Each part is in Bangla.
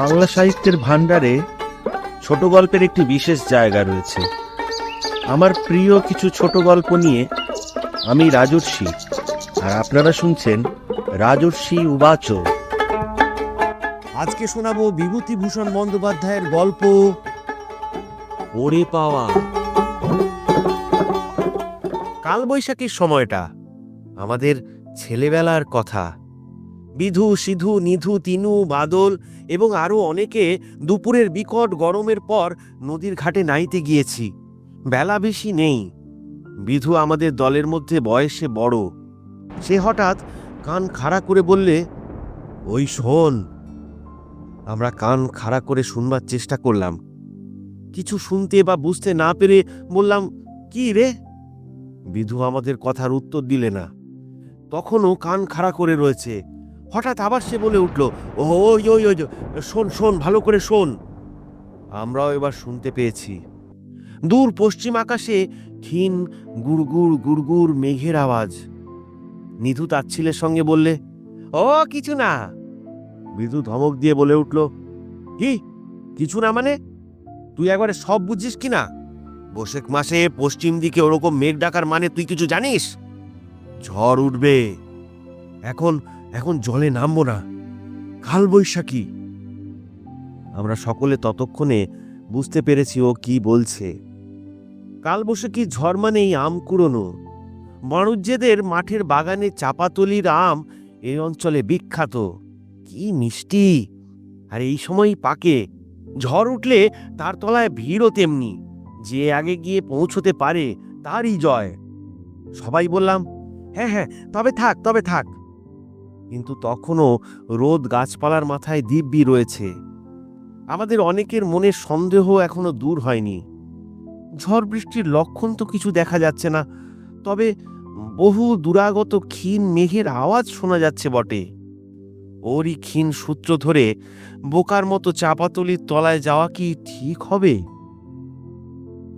বাংলা সাহিত্যের ভাণ্ডারে ছোট গল্পের একটি বিশেষ জায়গা রয়েছে। আমার প্রিয় কিছু ছোট গল্প নিয়ে আমি রাজর্ষি, আর আপনারা শুনছেন রাজর্ষি উবাচ। আজকে শোনাবো বিভূতিভূষণ বন্দ্যোপাধ্যায়ের গল্প, ওরে পাওয়া। কালবৈশাখীর সময়টা, আমাদের ছেলেবেলার কথা। বিধু, সিধু, নিধু, তিনু, বাদল এবং আরও অনেকে দুপুরের বিকট গরমের পর নদীর ঘাটে নাইতে গিয়েছি। বেলা বেশি নেই। বিধু আমাদের দলের মধ্যে বয়সে বড়। সে হঠাৎ কান খাড়া করে বললে, ওই শোন, আমরা কান খাড়া করে শুনবার চেষ্টা করলাম। কিছু শুনতে বা বুঝতে না পেরে বললাম, কি রে? বিধু আমাদের কথার উত্তর দিলে না। তখনও কান খাড়া করে রয়েছে। হঠাৎ আবার সে বলে উঠল, ওই ওই ওই, শোন শোন, ভালো করে শোন। আমরাও এবার শুনতে পেয়েছি। দূর পশ্চিম আকাশে ক্ষীণ গুড়গুড় গুড়গুড় মেঘের আওয়াজ। নিধু তাচ্ছিলের সঙ্গে বললে, ও, কিছু না। বিধু ধমক দিয়ে বলে উঠল, কি? কিছু না মানে? তুই একবারে সব বুঝিস কি না? বসেক মাসে পশ্চিম দিকে ওরকম মেঘ ডাকার মানে তুই কিছু জানিস? ঝড় উঠবে। এখন এখন জলে নামবো না। কাল বৈশাখী আমরা সকলে ততক্ষণে বুঝতে পেরেছি ও কি বলছে। কাল বৈশাখী ঝড় মানেই আম কুড়োনো। বাণুজ্যেদের মাঠের বাগানে চাপাতলির আম এই অঞ্চলে বিখ্যাত। কি মিষ্টি। আর এই সময়ই পাকে। ঝড় উঠলে তার তলায় ভিড়ও তেমনি। যে আগে গিয়ে পৌঁছতে পারে তারই জয়। সবাই বললাম হ্যাঁ হ্যাঁ তবে থাক তবে থাক। কিন্তু তখনও রোদ গাছপালার মাথায় দিব্যি রয়েছে। আমাদের অনেকের মনের সন্দেহ এখনও দূর হয়নি। ঝড় বৃষ্টির লক্ষণ তো কিছু দেখা যাচ্ছে না, তবে বহু দুরাগত ক্ষীণ মেঘের আওয়াজ শোনা যাচ্ছে বটে। ওরই ক্ষীণ সূত্র ধরে বোকার মতো চাপাতলির তলায় যাওয়া কি ঠিক হবে?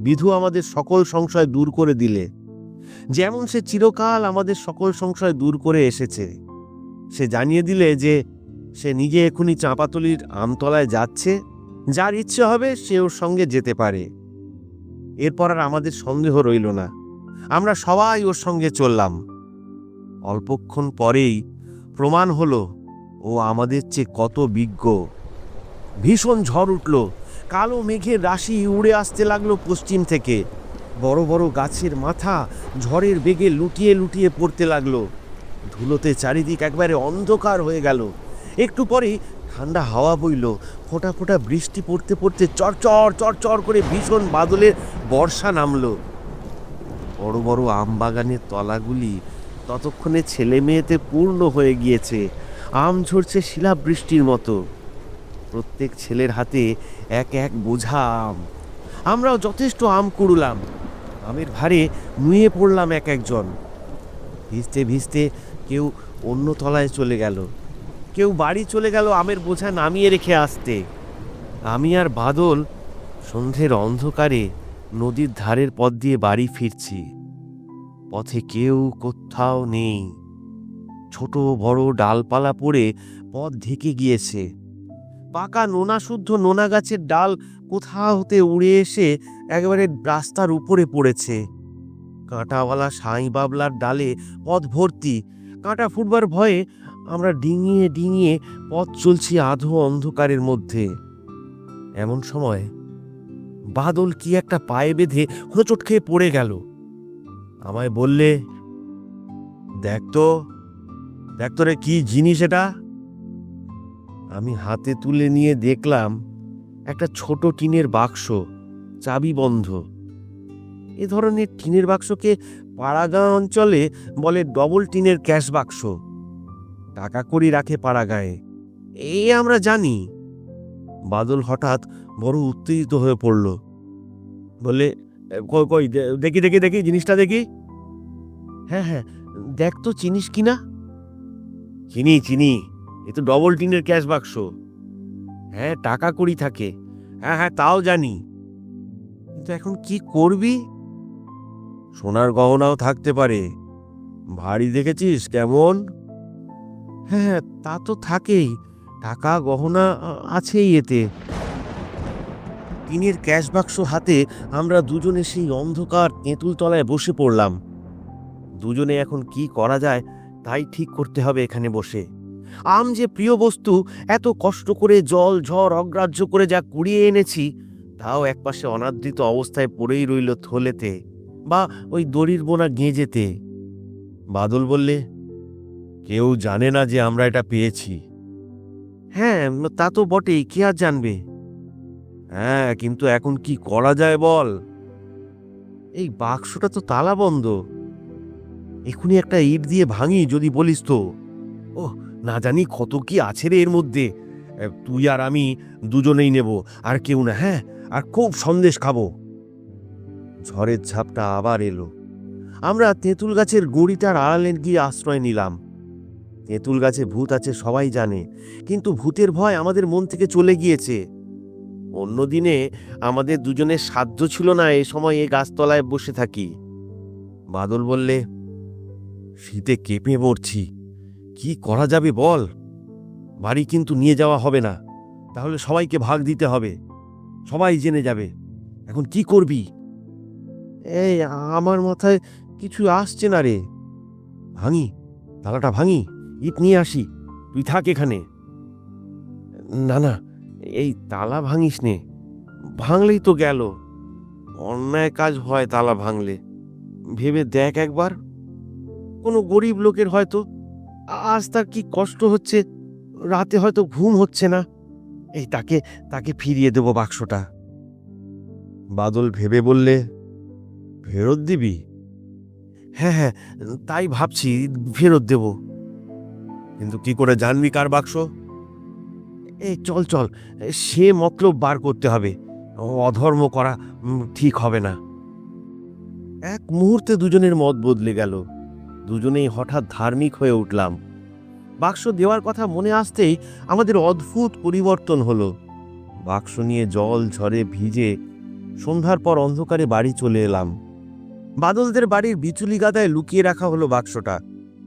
বিধু আমাদের সকল সংশয় দূর করে দিলে, যেমন সে চিরকাল আমাদের সকল সংশয় দূর করে এসেছে। সে জানিয়ে দিলে যে সে নিজে এখনই চাঁপাতলির আমতলায় যাচ্ছে, যার ইচ্ছে হবে সে ওর সঙ্গে যেতে পারে। এরপর আর আমাদের সন্দেহ রইল না। আমরা সবাই ওর সঙ্গে চললাম। অল্পক্ষণ পরেই প্রমাণ হলো, ও আমাদের চেয়ে কত বিজ্ঞ। ভীষণ ঝড় উঠল। কালো মেঘের রাশি উড়ে আসতে লাগল পশ্চিম থেকে। বড় বড় গাছের মাথা ঝড়ের বেগে লুটিয়ে লুটিয়ে পড়তে লাগল। ধুলোতে চারিদিক একবারে অন্ধকার হয়ে গেল। একটু পরেই ঠান্ডা হাওয়া বইল। ফোঁটা ফোঁটা বৃষ্টি পড়তে পড়তে চরচর চরচর করে ভীষণ বাদলের বর্ষা নামলো। বড় বড় আম বাগানের তলাগুলি ততক্ষণে ছেলে মেয়েতে পূর্ণ হয়ে গিয়েছে। আম ঝরছে শিলাবৃষ্টির মতো। প্রত্যেক ছেলের হাতে এক এক বোঝা আম। আমরাও যথেষ্ট আম কুড়ুলাম। আমের ভারে নুয়ে পড়লাম এক একজন। ভিজতে ভিজতে কেউ অন্য তলায় চলে গেল। কেউ বাড়ি চলে গেল আমের বোঝা নামিয়ে রেখে আসতে। আমি আর বাদল সন্ধ্যের অন্ধকারে নদীর ধারের পথ দিয়ে বাড়ি ফিরছি। পথে কেউ কোথাও নেই। ছোট বড় ডালপালা পড়ে পথ ঢেকে গিয়েছে। পাকা নোনা শুদ্ধ নোনা গাছের ডাল কোথা হতে উড়ে এসে একেবারে রাস্তার উপরে পড়েছে। কাঁটাওয়ালা সাঁই বাবলার ডালে পথ ভর্তি। কাঁটা ফুটবার ভয়ে আমরা ডিঙিয়ে ডিঙিয়ে পথ চলছি আধো অন্ধকারের মধ্যে। এমন সময় বাদল কি একটা পায়ে বেঁধে হোঁচট খেয়ে পড়ে গেল। আমায় বললে, দেখ তো দেখ তো রে, কি জিনিস এটা? আমি হাতে তুলে নিয়ে দেখলাম একটা ছোট টিনের বাক্স চাবি বন্ধ এ ধরনের টিনের বাক্সকে পাড়াগাঁ অঞ্চলে বলে ডবল টিনের ক্যাশ বাক্স। টাকা করি রাখে পাড়াগাঁয়ে। এই আমরা জানি। বাদল হঠাৎ বড় উত্তেজিত হয়ে পড়ল। বলে কই কই দেখি দেখি দেখি, জিনিসটা দেখি? হ্যাঁ হ্যাঁ দেখ তো, চিনিস কি না? চিনি চিনি, এ তো ডবল টিনের ক্যাশ বাক্স। হ্যাঁ টাকা করি থাকে। হ্যাঁ হ্যাঁ তাও জানি। কিন্তু এখন কি করবি? সোনার গহনাও থাকতে পারে। ভারী দেখেছিস? কেমন? হ্যাঁ তা তো থাকেই। টাকা গহনা আছেই এতে। টিনের ক্যাশ বাক্স হাতে আমরা দুজনে সেই অন্ধকার তেঁতুল তলায় বসে পড়লাম। দুজনে এখন কি করা যায় তাই ঠিক করতে হবে এখানে বসে। আম যে প্রিয় বস্তু এত কষ্ট করে জল ঝড় অগ্রাহ্য করে যা কুড়িয়ে এনেছি তাও একপাশে অনাদৃত অবস্থায় পড়েই রইল থলেতে। বা ওই দড়ির বোনা গেঁজেতে। বাদল বললে, কেউ জানে না যে আমরা এটা পেয়েছি। হ্যাঁ তা তো বটেই, কে আর জানবে? হ্যাঁ কিন্তু এখন কি করা যায় বল? এই বাক্সটা তো তালা বন্ধ এখনই একটা ইট দিয়ে ভাঙি যদি বলিস তো। ও না জানি কত কি আছে রে এর মধ্যে। তুই আর আমি দুজনেই নেব, আর কেউ না হ্যাঁ আর খুব সন্দেশ খাব। ঝড়ের ঝাপটা আবার এলো। আমরা তেঁতুল গাছের গুঁড়িটার আড়ালে গিয়ে আশ্রয় নিলাম। তেঁতুল গাছে ভূত আছে সবাই জানে, কিন্তু ভূতের ভয় আমাদের মন থেকে চলে গিয়েছে। অন্যদিনে আমাদের দুজনের সাধ্য ছিল না এ সময় এ গাছতলায় বসে থাকি। বাদল বললে, শীতে কেঁপে মরছি। কি করা যাবে বল? বাড়ি কিন্তু নিয়ে যাওয়া হবে না। তাহলে সবাইকে ভাগ দিতে হবে। সবাই জেনে যাবে। এখন কি করবি? এই, আমার মাথায় কিছু আসছে না রে। ভাঙি, তালাটা ভাঙি, ইট নিয়ে আসি, তুই থাক এখানে। না না, এই তালা ভাঙিস নে, ভাঙলেই তো গেল। অন্যায় কাজ হয় তালা ভাঙলে, ভেবে দেখ একবার। কোনো গরিব লোকের হয়তো আজ তার কি কষ্ট হচ্ছে, রাতে হয়তো ঘুম হচ্ছে না। এই, তাকে তাকে ফিরিয়ে দেব বাক্সটা। বাদল ভেবে বললে ফেরত দিবি? হ্যাঁ হ্যাঁ তাই ভাবছি ফেরত দেব। কিন্তু কি করে জানবি কার বাক্স? এই চল চল সে মতলব বার করতে হবে। অধর্ম করা ঠিক হবে না। এক মুহূর্তে দুজনের মত বদলে গেল। দুজনেই হঠাৎ ধার্মিক হয়ে উঠলাম। বাক্স দেওয়ার কথা মনে আসতেই আমাদের অদ্ভুত পরিবর্তন হলো। বাক্স নিয়ে জল ঝড়ে ভিজে সন্ধ্যার পর অন্ধকারে বাড়ি চলে এলাম। বাদলদের বাড়ির বিচুলি গাদায় লুকিয়ে রাখা হলো বাক্সটা।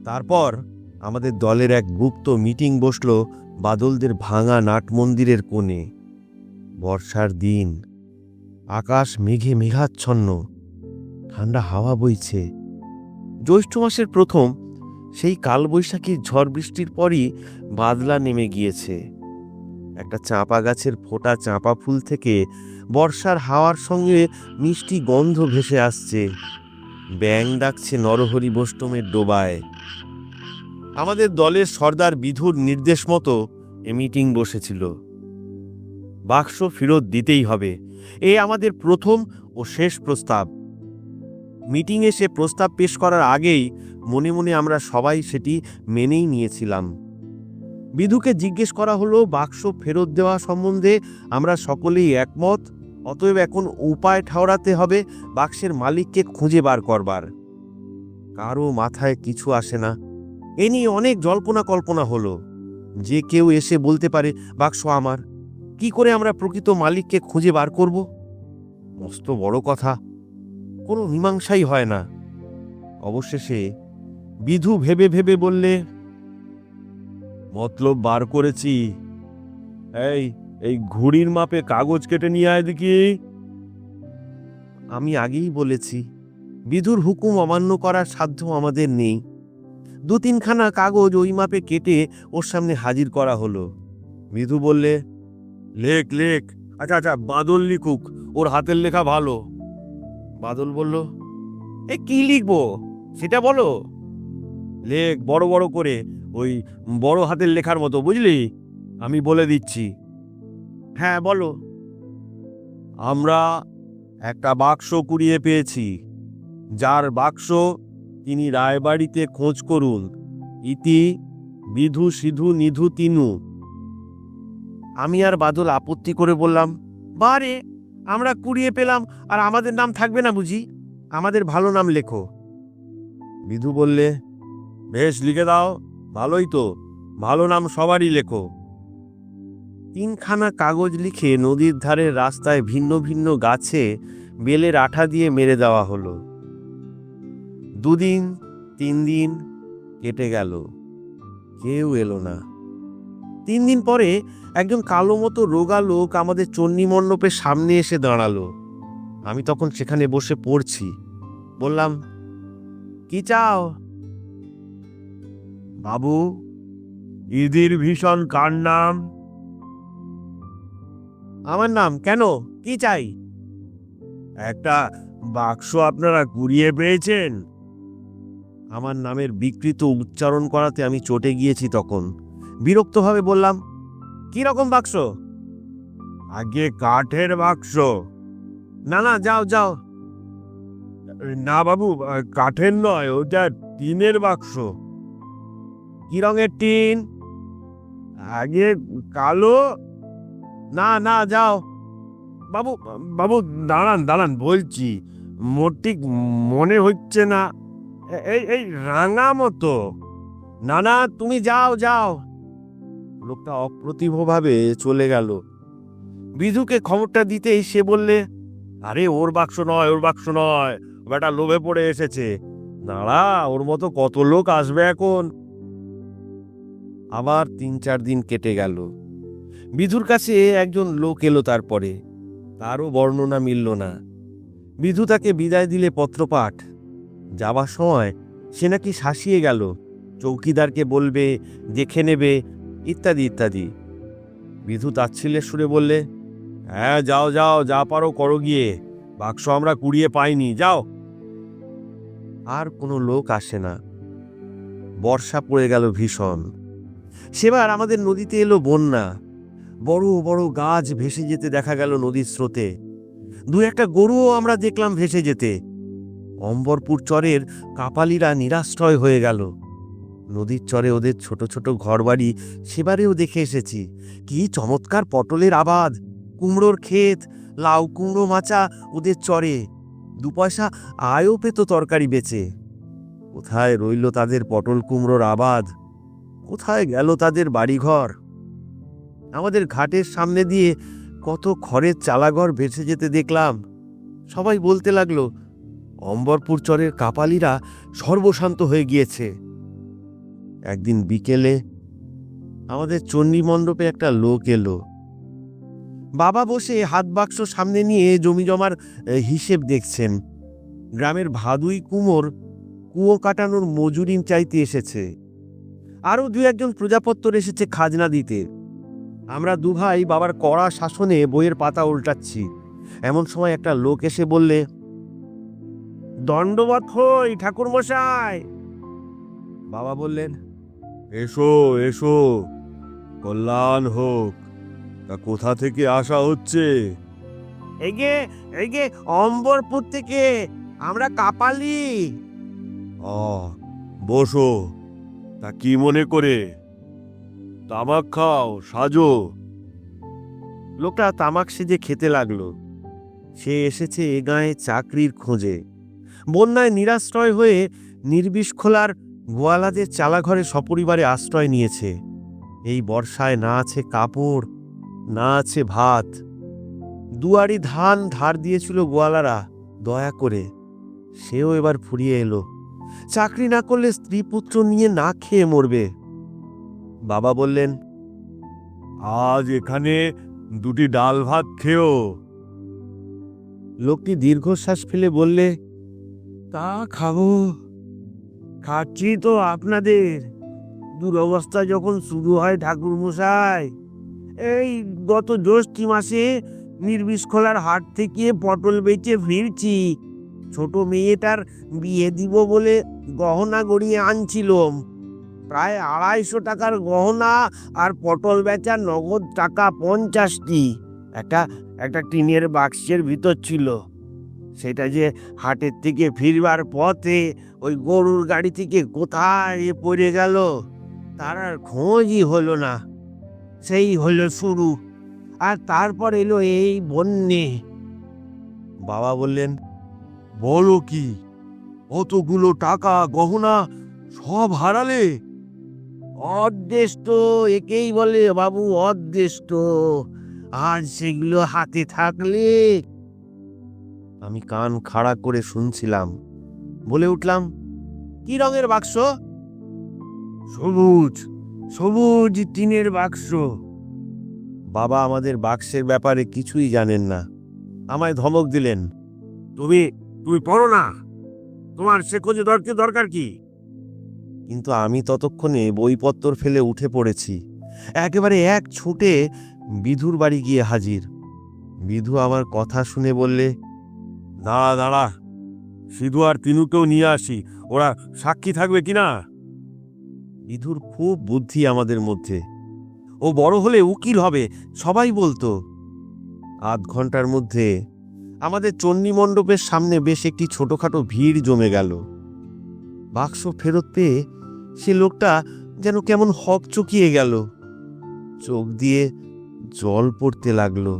তারপর আমাদের দলের এক গুপ্ত মিটিং বসল বাদলদের ভাঙা নাট মন্দিরের কোণে। বর্ষার দিন, আকাশ মেঘে মেঘাচ্ছন্ন, ঠান্ডা হাওয়া বইছে। জ্যৈষ্ঠ মাসের প্রথম, সেই কালবৈশাখীর ঝড় বৃষ্টির পরই বাদলা নেমে গিয়েছে। একটা চাঁপা গাছের ফোটা চাঁপা ফুল থেকে বর্ষার হাওয়ার সঙ্গে মিষ্টি গন্ধ ভেসে আসছে। ব্যাং ডাকছে নরহরি বৈষ্ণবের ডোবায়। আমাদের দলের সর্দার বিধুর নির্দেশ মতো এ মিটিং বসেছিল। বাক্স ফেরত দিতেই হবে। এ আমাদের প্রথম ও শেষ প্রস্তাব। মিটিংয়ে সে প্রস্তাব পেশ করার আগেই মনে মনে আমরা সবাই সেটি মেনেই নিয়েছিলাম। বিধুকে জিজ্ঞেস করা হলো, বাক্স ফেরত দেওয়া সম্বন্ধে আমরা সকলেই একমত? অতএব এখন উপায় ঠাওরাতে হবে বাক্সের মালিককে খুঁজে বার করবার। কারও মাথায় কিছু আসে না। এ নিয়ে অনেক জল্পনা কল্পনা হলো। যে কেউ এসে বলতে পারে, বাক্স আমার। কি করে আমরা প্রকৃত মালিককে খুঁজে বার করব? মস্ত বড় কথা। কোনো মীমাংসাই হয় না। অবশেষে বিধু ভেবে ভেবে বললে, মতলব বার করেছি। এই এই ঘুড়ির মাপে কাগজ কেটে নিয়ে আয় দেখি। আমি আগেই বলেছি, বিধুর হুকুম অমান্য করার সাধ্য আমাদের নেই। দু তিনখানা কাগজ ওই মাপে কেটে ওর সামনে হাজির করা হলো। বিধু বললে, লেখ লেখ আচ্ছা আচ্ছা বাদল লিখুক, ওর হাতের লেখা ভালো। বাদল বলল, এ কি লিখব, সেটা বলো। লেখ, বড় বড় করে, ওই বড় হাতের লেখার মতো, বুঝলি? আমি বলে দিচ্ছি। হ্যাঁ বলো। আমরা একটা বাক্স কুড়িয়ে পেয়েছি যার বাক্স তিনি রায়বাড়িতে খোঁজ করুন। ইতি বিধু সিধু নিধু তিনু। আমি আর বাদল আপত্তি করে বললাম বারে আমরা কুড়িয়ে পেলাম আর আমাদের নাম থাকবে না বুঝি? আমাদের ভালো নাম লেখো। বিধু বললে বেশ লিখে দাও। ভালোই তো। ভালো নাম সবারই লেখো। তিনখানা কাগজ লিখে নদীর ধারের রাস্তায় ভিন্ন ভিন্ন গাছে বেলের আঠা দিয়ে মেরে দেওয়া হলো। দুদিন তিন দিন কেটে গেল। কেউ এলো না। তিন দিন পরে একজন কালো মতো রোগা লোক আমাদের চন্ডী মণ্ডপের সামনে এসে দাঁড়াল। আমি তখন সেখানে বসে পড়ছি। বললাম, কি চাও? বাবু, ইদির ভীষণ কার নাম? আমার নাম কেন? কি চাই? একটা বাক্স আপনারা কুড়িয়ে পেয়েছেন। আমার নামের বিকৃত উচ্চারণ করাতে আমি চটে গিয়েছি তখন। বিরক্তভাবে বললাম, কি রকম বাক্স? আগে কাঠের বাক্স। না না, যাও যাও। না বাবু, কাঠের নয়, ওটা টিনের বাক্স। কি রঙের টিন? আগে কালো না না, যাও। বাবু বাবু, দাঁড়ান দাঁড়ান, বলছি মোট ঠিক মনে হচ্ছে না। এই এই রাঙা মতো। না না, তুমি যাও যাও। লোকটা অপ্রতিভভাবে চলে গেল। বিধুকে খবরটা দিতেই সে বললে, আরে, ওর বাক্স নয়, ওর বাক্স নয়। বেটা, লোভে পড়ে এসেছে। দাঁড়া, ওর মতো কত লোক আসবে এখন? আবার তিন, চার দিন কেটে গেল। বিধুর কাছে একজন লোক এলো তারপরে। তারও বর্ণনা মিলল না। বিধু তাকে বিদায় দিলে পত্রপাঠ। যাবার সময় সে নাকি শাসিয়ে গেল, চৌকিদারকে বলবে, দেখে নেবে, ইত্যাদি ইত্যাদি। বিধু তাচ্ছিল্যের সুরে বললে হ্যাঁ যাও যাও, যা পারো করো গিয়ে। বাক্স আমরা কুড়িয়ে পাইনি, যাও। আর কোনো লোক আসে না। বর্ষা পড়ে গেল ভীষণ। সেবার আমাদের নদীতে এলো বন্যা। বড় বড় গাছ ভেসে যেতে দেখা গেল নদীর স্রোতে। দু একটা গরুও আমরা দেখলাম ভেসে যেতে। অম্বরপুর চরের কাপালিরা নিরাশ্রয় হয়ে গেল। নদীর চরে ওদের ছোট ছোট ঘরবাড়ি সেবারেও দেখে এসেছি। কি চমৎকার পটলের আবাদ! কুমড়োর ক্ষেত, লাউ কুমড়ো মাচা ওদের চরে। দু পয়সা আয়ও পেত তরকারি বেচে। কোথায় রইল তাদের পটল কুমড়োর আবাদ? কোথায় গেল তাদের বাড়িঘর? আমাদের ঘাটের সামনে দিয়ে কত খড়ের চালাঘর ভেসে যেতে দেখলাম। সবাই বলতে লাগল, অম্বরপুর চরের কাপালিরা সর্বশান্ত হয়ে গিয়েছে। একদিন বিকেলে আমাদের চণ্ডী মণ্ডপে একটা লোক এলো। বাবা বসে হাত বাক্স সামনে নিয়ে জমি জমার হিসেব দেখছেন। গ্রামের ভাদুই কুমোর কুয়ো কাটানোর মজুরি চাইতে এসেছে। আরও দু একজন প্রজাপত্তর এসেছে খাজনা দিতে। আমরা দুভাই বাবার কড়া শাসনে বইয়ের পাতা উল্টাচ্ছি। এমন সময় একটা লোক এসে বললে দণ্ডবত হই ঠাকুর মশাই বাবা বললেন এসো এসো কল্যাণ হোক। তা কোথা থেকে আসা হচ্ছে? এগে এগে অম্বরপুর থেকে। আমরা কাপালি। আ বসো। তা কি মনে করে? তামাক খাও, সাজো। লোকটা তামাক সেজে খেতে লাগল। সে এসেছে এ গাঁয়ে চাকরির খোঁজে। বন্যায় নিরাশ্রয় হয়ে নির্বিষ্খলার গোয়ালাদের চালাঘরে সপরিবারে আশ্রয় নিয়েছে। এই বর্ষায় না আছে কাপড়, না আছে ভাত। দুয়ারি ধান ধার দিয়েছিল গোয়ালারা, দয়া করে। সেও এবার ফুরিয়ে এলো। চাকরি না করলে স্ত্রী পুত্র নিয়ে না খেয়ে মরবে। বাবা বললেন আজ এখানে দুটি ডাল ভাত খেও। লোকটি দীর্ঘশ্বাস ফেলে বললে তা খাব। খাচ্ছি তো আপনাদের। দুরবস্থা যখন শুরু হয় ঠাকুর মশাই এই গত জ্যৈষ্ঠী মাসে নির্বিষ্খলার হাট থেকে পটল বেচে ফিরছি। ছোট মেয়েটার বিয়ে দিব বলে গহনা গড়িয়ে আনছিলাম। প্রায় আড়াইশো টাকার গহনা আর পটল বেচা নগদ টাকা পঞ্চাশটি। একটা একটা টিনের বাক্সের ভিতর ছিল। সেটা যে হাটের থেকে ফিরবার পথে ওই গরুর গাড়ি থেকে কোথায় পড়ে গেল, তার আর খোঁজই হলো না। সেই হলো শুরু। আর তারপর এলো এই বন্যে। বাবা বললেন, বলো কি অতগুলো টাকা, গহনা সব হারালে? তো একেই বলে বাবু তো আর সেগুলো হাতে থাকলে? আমি কান খাড়া করে শুনছিলাম। বলে উঠলাম কি রঙের বাক্স? সবুজ সবুজ টিনের বাক্স। বাবা আমাদের বাক্সের ব্যাপারে কিছুই জানেন না। আমায় ধমক দিলেন তুমি তুমি পড়ো না। তোমার সে খোঁজে দরকার কি? কিন্তু আমি ততক্ষণে বইপত্তর ফেলে উঠে পড়েছি। একেবারে এক ছুটে বিধুর বাড়ি গিয়ে হাজির। বিধু আমার কথা শুনে বললে, দাঁড়া দাঁড়া। সিধু আর তিনুকেও নিয়ে আসি। ওরা সাক্ষী থাকবে কিনা? বিধুর খুব বুদ্ধি আমাদের মধ্যে। ও বড় হলে উকিল হবে, সবাই বলতো। আধ ঘণ্টার মধ্যে আমাদের চণ্ডী মণ্ডপের সামনে বেশ একটি ছোটখাটো ভিড় জমে গেল। বাক্স ফেরত পেয়ে সে লোকটা যেন কেমন হক চকিয়ে গেল। চোখ দিয়ে জল পড়তে লাগল।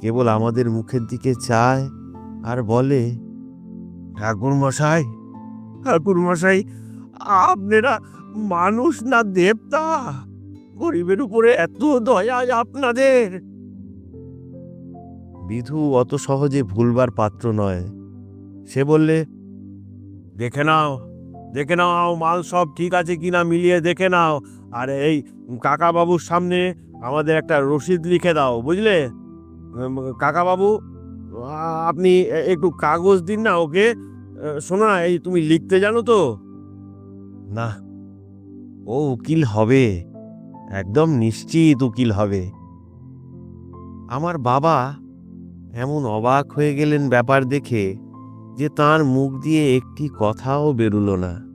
কেবল আমাদের মুখের দিকে চায় আর বলে ঠাকুর মশাই ঠাকুর মশাই আপনারা মানুষ না দেবতা? গরিবের উপরে এত দয়া আপনাদের? বিধু অত সহজে ভুলবার পাত্র নয়। সে বললে, দেখে নাও দেখে নাও, মাল সব ঠিক আছে কিনা মিলিয়ে দেখে নাও। আর এই কাকা বাবুর সামনে আমাদের একটা রসিদ লিখে দাও, বুঝলে? কাকা বাবু আপনি একটু কাগজ দিন না ওকে। শোনা এই তুমি লিখতে জানো তো? না, ও উকিল হবে। একদম নিশ্চিত উকিল হবে। আমার বাবা এমন অবাক হয়ে গেলেন ব্যাপার দেখে। যে তার মুখ দিয়ে একটি কথাও বেরুলো না।